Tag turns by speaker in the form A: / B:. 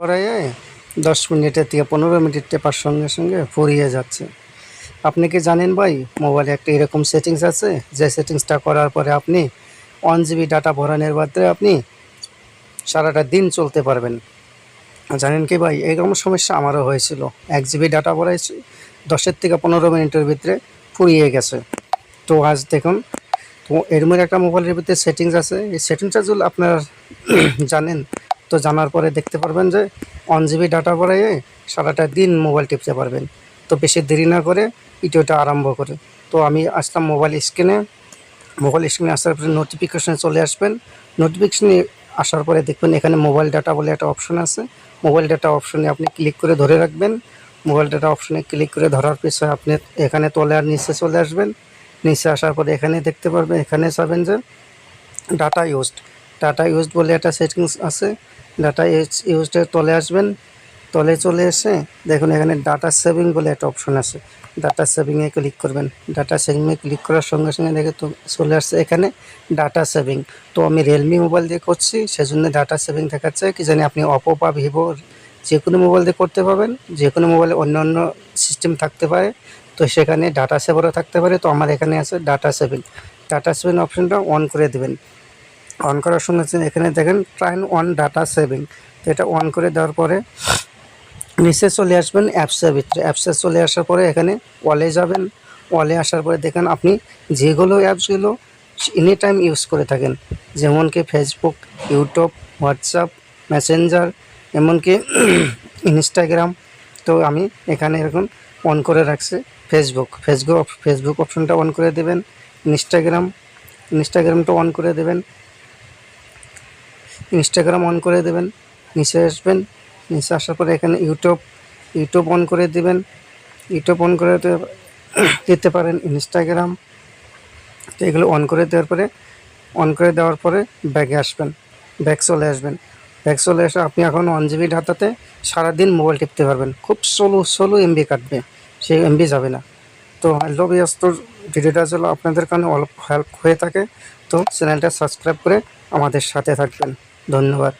A: পরে দশ মিনিটের থেকে পনেরো মিনিট টেপার সঙ্গে সঙ্গে ফুরিয়ে যাচ্ছে। আপনি কি জানেন ভাই, মোবাইলে একটা এরকম সেটিংস আছে? যে সেটিংসটা করার পরে আপনি ওয়ান জিবি ডাটা ভরানোর বাদে আপনি সারাটা দিন চলতে পারবেন। জানেন কি ভাই, এরকম সমস্যা আমারও হয়েছিল। এক জিবি ডাটা ভরাইছি, দশের থেকে পনেরো মিনিটের ভিতরে ফুরিয়ে গেছে। তো আজ দেখুন, তো এর মধ্যে একটা মোবাইলের ভিতরে সেটিংস আছে। এই সেটিংসটা যদি আপনারা জানেন তো জানার পরে দেখতে পারবেন যে ওয়ান জিবি ডাটা ভরাইয়ে সারাটা দিন মোবাইল টিপতে পারবেন। তো বেশি দেরি না করে ভিডিওটা আরম্ভ করে। তো আমি আসলাম মোবাইল স্ক্রিনে মোবাইল স্ক্রিনে আসার পরে নোটিফিকেশানে চলে আসবেন। নোটিফিকেশনে আসার পরে দেখবেন এখানে মোবাইল ডাটা বলে একটা অপশন আছে। মোবাইল ডাটা অপশনে আপনি ক্লিক করে ধরে রাখবেন। মোবাইল ডাটা অপশনে ক্লিক করে ধরার পিছনে আপনি এখানে তলে আর নিচে চলে আসবেন। নিচে আসার পরে এখানে দেখতে পারবেন, এখানে যাবেন যে ডাটা ইউজড ডাটা ইউজড বলে একটা সেটিংস আছে। ডাটা ইউজডের তলে আসবেন, তলে চলে এসে দেখুন এখানে ডাটা সেভিং বলে একটা অপশন আছে। ডাটা সেভিংয়ে ক্লিক করবেন। ডাটা সেভিংয়ে ক্লিক করার সঙ্গে সঙ্গে দেখে তো চলে আসছে এখানে ডাটা সেভিং তো আমি রিয়েলমি মোবাইল দিয়ে করছি, সেজন্য ডাটা সেভিং দেখাচ্ছে। কি জানি আপনি অপো বা ভিভো যে কোনো মোবাইল দিয়ে করতে পারবেন। যে কোনো মোবাইলে অন্য অন্য সিস্টেম থাকতে পারে। তো সেখানে ডাটা সেভারও থাকতে পারে। তো আমার এখানে আছে ডাটা সেভিং ডাটা সেভিং অপশনটা অন করে দেবেন। অন করার সঙ্গে এখানে দেখেন ট্রাইন অন ডাটা সেভিং তো এটা অন করে দেওয়ার পরে নিচে চলে আসবেন অ্যাপসের ভিতরে অ্যাপসে চলে আসার পরে এখানে ওয়ালে যাবেন। ওয়ালে আসার পরে দেখেন আপনি যেগুলো অ্যাপসগুলো এনি টাইম ইউজ করে থাকেন, যেমন কি ফেসবুক ইউটিউব হোয়াটসঅ্যাপ মেসেঞ্জার এমনকি ইনস্টাগ্রাম তো আমি এখানে এরকম অন করে রাখছি ফেসবুক ফেসবুক ফেসবুক অপশনটা অন করে দেবেন ইনস্টাগ্রাম ইনস্টাগ্রামটা অন করে দেবেন ইনস্টাগ্রাম অন করে দেবেন, নিচে আসবেন, নিচে আসার পরে এখানে ইউটিউব ইউটিউব অন করে দেবেন ইউটিউব অন করে দিতে পারেন ইনস্টাগ্রাম তো এগুলো অন করে দেওয়ার পরে অন করে দেওয়ার পরে ব্যাগে আসবেন ব্যাগ চলে আসবেন। ব্যাগ চলে এসে আপনি এখন ওয়ান জিবি ডাটাতে সারাদিন মোবাইল টিপতে পারবেন। খুব ষোলো ষোলো এমবি কাটবে, সেই এমবি যাবে না। তো হ্যালো বিয়াস তোর ভিডিওটা যদি আপনাদের কারণে অল্প হেল্প হয়ে থাকে তো চ্যানেলটা সাবস্ক্রাইব করে আমাদের সাথে থাকবেন। ধন্যবাদ।